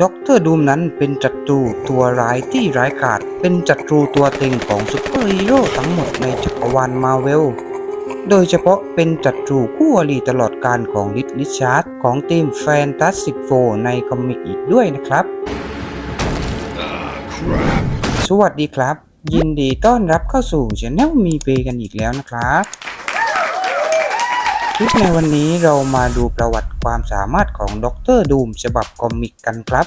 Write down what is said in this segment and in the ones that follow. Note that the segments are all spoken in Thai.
ด็อกเตอร์ดูมนั้นเป็นจัตรูตัวร้ายที่ร้ายกาจเป็นจัตรูตัวเต็งของซุปเปอร์ฮีโร่ทั้งหมดในจักรวาลมาเวล โดยเฉพาะเป็นจัตรูคู่อริตลอดการของลิทลิชาร์ดของทีมแฟนตาสติกโฟในคอมิกอีกด้วยนะครับ สวัสดีครับ ยินดีต้อนรับเข้าสู่ช anel มีเปกันอีกแล้วนะครับ ลิปในวันนี้เรามาดูประวัติความสามารถของด็อกเตอร์ดูมฉบับคอมิกกันครับ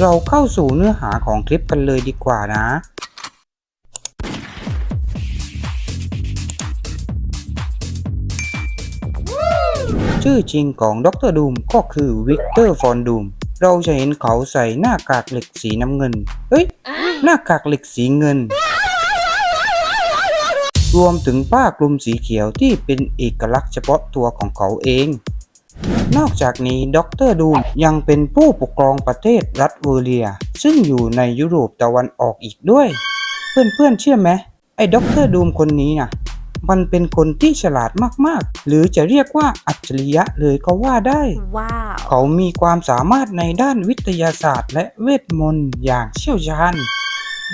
เราเข้าสู่เนื้อหาของคลิปกันเลยดีกว่านะ ชื่อจริงของด็อกเตอร์ดูมก็คือวิกเตอร์ฟอนดูมเราจะเห็นเขาใส่หน้ากากเหล็กสีน้ำเงิน เฮ้ย หน้ากากเหล็กสีเงิน รวมถึงผ้าคลุมสีเขียวที่เป็นเอกลักษณ์เฉพาะตัวของเขาเอง นอกจากนี้ดรดูมยังเป็นผู้ปกครองประเทศรัฐเวอร์เลีย ซึ่งอยู่ในยุโรปตะวันออกอีกด้วย เพื่อนๆเชื่อไหมไอ้ด็อกเตอร์ดูมคนนี้นะมันเป็นคนที่ฉลาดมากๆ หรือจะเรียกว่าอัจฉริยะเลยก็ว่าได้ Wow. เขามีความสามารถในด้านวิทยาศาสตร์และเวทมนต์อย่างเชี่ยวชาญ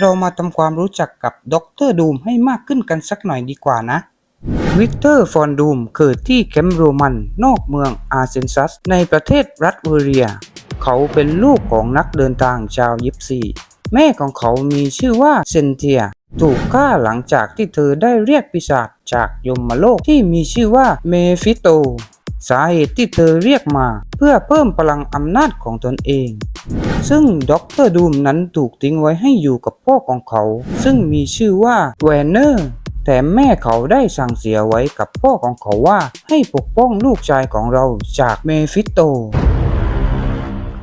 เรามาทำความรู้จักกับด็อกเตอร์ดูมให้มากขึ้นกันสักหน่อยดีกว่านะ วิกเตอร์ฟอนดูมเกิดที่แคมโรมันนอกเมืองอาร์เซนซัส ในประเทศรัฐเวเรีย เขาเป็นลูกของนักเดินทางชาวยิปซี แม่ของเขามีชื่อว่าเซนเทีย ถูกฆ่าหลังจากที่เธอได้เรียกปีศาจจากยมโลกที่มีชื่อว่าเมฟิโต สาเหตุที่เธอเรียกมาเพื่อเพิ่มพลังอำนาจของตนเอง ซึ่งด็อกเตอร์ดูมนั้นถูกทิ้งไว้ให้อยู่กับพ่อของเขา ซึ่งมีชื่อว่าแวนเนอร์แต่แม่เขาได้สั่งเสียไว้กับพ่อของเขาว่าให้ปกป้องลูกชายของเราจากเมฟิโต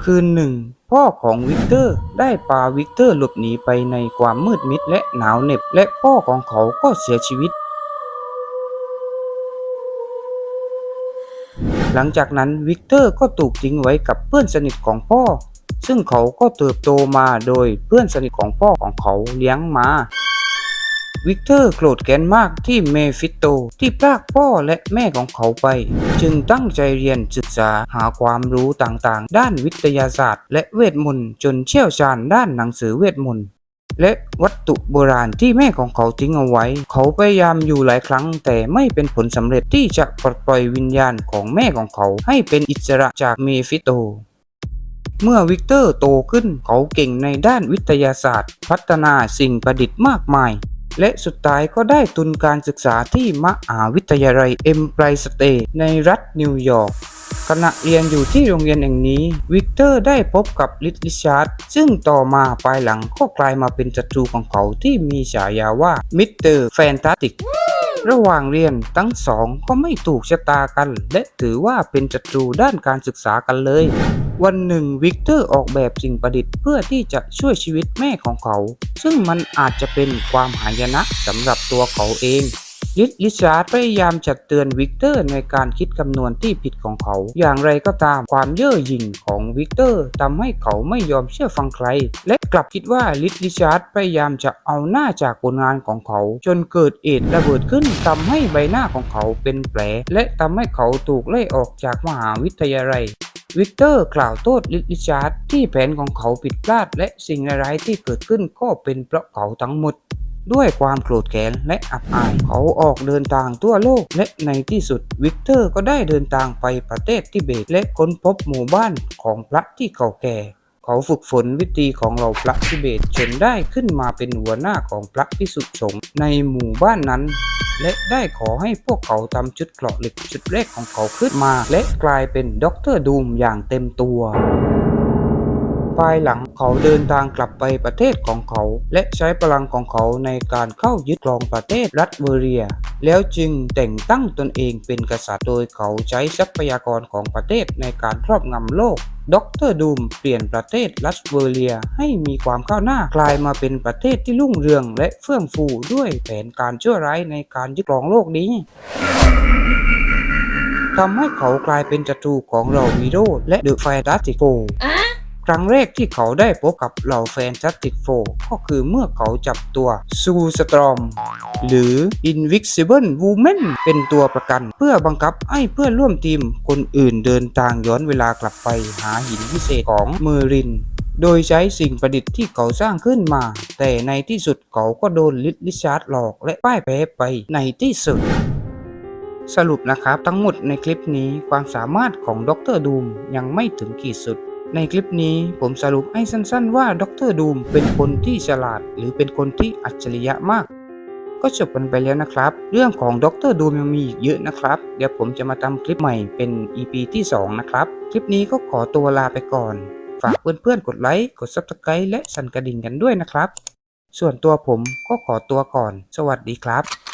คืนหนึ่ง พ่อของวิกเตอร์ได้พาวิกเตอร์หลบหนีไปในความมืดมิดและหนาวเหน็บ และพ่อของเขาก็เสียชีวิต หลังจากนั้นวิกเตอร์ก็ถูกทิ้งไว้กับเพื่อนสนิทของพ่อ ซึ่งเขาก็เติบโตมาโดยเพื่อนสนิทของพ่อของเขาเลี้ยงมา วิกเตอร์โกรธแค้นมากที่เมฟิโตที่พรากพ่อและแม่ของเขาไป จึงตั้งใจเรียนศึกษาหาความรู้ต่างๆ ด้านวิทยาศาสตร์ และเวทมนต์จนเชี่ยวชาญด้านหนังสือเวทมนต์ และวัตถุโบราณที่แม่ของเขาทิ้งเอาไว้ เขาพยายามอยู่หลายครั้ง แต่ไม่เป็นผลสำเร็จที่จะปลดปล่อยวิญญาณของแม่ของเขาให้เป็นอิสระจากเมฟิโตเมื่อวิกเตอร์โตขึ้นเขาเก่งในด้านวิทยาศาสตร์ พัฒนาสิ่งประดิษฐ์มากมาย และสุดท้ายก็ได้ทุนการศึกษาที่มหาวิทยาลัยเอ็มไพรสเตในรัฐนิวยอร์ก ขณะเรียนอยู่ที่โรงเรียนแห่งนี้ วิกเตอร์ได้พบกับลิทลิชาร์ดซึ่งต่อมาภายหลังก็กลายมาเป็นศัตรูของเขาที่มีฉายาว่ามิสเตอร์แฟนตาติกระหว่างเรียนทั้งสองก็ไม่ถูกชะตากัน และถือว่าเป็นศัตรูด้านการศึกษากันเลย วันหนึ่งวิกเตอร์ออกแบบสิ่งประดิษฐ์เพื่อที่จะช่วยชีวิตแม่ของเขา ซึ่งมันอาจจะเป็นความหายนะสำหรับตัวเขาเอง ลิทลิชาร์ดพยายามจะเตือนวิกเตอร์ในการคิดคำนวณที่ผิดของเขา อย่างไรก็ตามความเย่อหยิ่งของวิกเตอร์ทำให้เขาไม่ยอมเชื่อฟังใคร และกลับคิดว่าลิทลิชาร์ดพยายามจะเอาหน้าจากผลงานของเขา จนเกิดเหตุระเบิดขึ้นทำให้ใบหน้าของเขาเป็นแผล และทำให้เขาถูกไล่ออกจากมหาวิทยาลัยวิกเตอร์กล่าวโทษลิทลิชาร์ดที่แผนของเขาผิดพลาด และสิ่งร้ายที่เกิดขึ้นก็เป็นเพราะเขาทั้งหมด ด้วยความโกรธแค้นและอับอาย เขาออกเดินทางทั่วโลก และในที่สุดวิกเตอร์ก็ได้เดินทางไปประเทศทิเบต และค้นพบหมู่บ้านของพระที่เก่าแก่ เขาฝึกฝนวิธีของเหล่าพระทิเบตจนได้ขึ้นมาเป็นหัวหน้าของพระพิสุสงฆ์ในหมู่บ้านนั้นและได้ขอให้พวกเขาทำชุดเกราะเหล็กชุดแรกของเขาขึ้นมา และกลายเป็นด็อกเตอร์ดูมอย่างเต็มตัว ภายหลังเขาเดินทางกลับไปประเทศของเขา และใช้พลังของเขาในการเข้ายึดครองประเทศรัฐเวเรีย แล้วจึงแต่งตั้งตนเองเป็นกษัตริย์โดยเขาใช้ทรัพยากรของประเทศในการครอบงำโลกด็อกเตอร์ดูมเปลี่ยนประเทศรัฐเวเรียให้มีความก้าวหน้ากลายมาเป็นประเทศที่รุ่งเรืองและเฟื่องฟูด้วยแผนการชั่วร้ายในการยึดครองโลกนี้ทำให้เขากลายเป็นศัตรูของเหล่าวีโรและเดอะแฟนตาสติโก ครั้งแรกที่เขาได้พบกับเหล่าแฟนจัสติกโฟก็คือเมื่อเขาจับตัวซูสตรอมหรือ Invisible Woman เป็นตัวประกัน เพื่อบังคับให้เพื่อนร่วมทีมคนอื่นเดินทางย้อนเวลากลับไปหาหินพิเศษของเมอรินโดยใช้สิ่งประดิษฐ์ที่เขาสร้างขึ้นมา แต่ในที่สุดเขาก็โดนลิลิชาร์ดหลอกและป้ายแพ้ไปในที่สุด สรุปนะครับ ทั้งหมดในคลิปนี้ความสามารถของดรดูมยังไม่ถึงขีดสุด ในคลิปนี้ผมสรุปให้สั้นๆว่าด็อกเตอร์ดูมเป็นคนที่ฉลาด หรือเป็นคนที่อัจฉริยะมาก ก็จบกันไปแล้วนะครับ เรื่องของด็อกเตอร์ดูมยังมีเยอะนะครับ เดี๋ยวผมจะมาทำคลิปใหม่เป็น EP ที่ 2 นะครับ คลิปนี้ก็ขอตัวลาไปก่อน ฝากเพื่อนๆกดไลค์กด Subscribe และสั่นกระดิ่งกันด้วยนะครับ ส่วนตัวผมก็ขอตัวก่อน สวัสดีครับ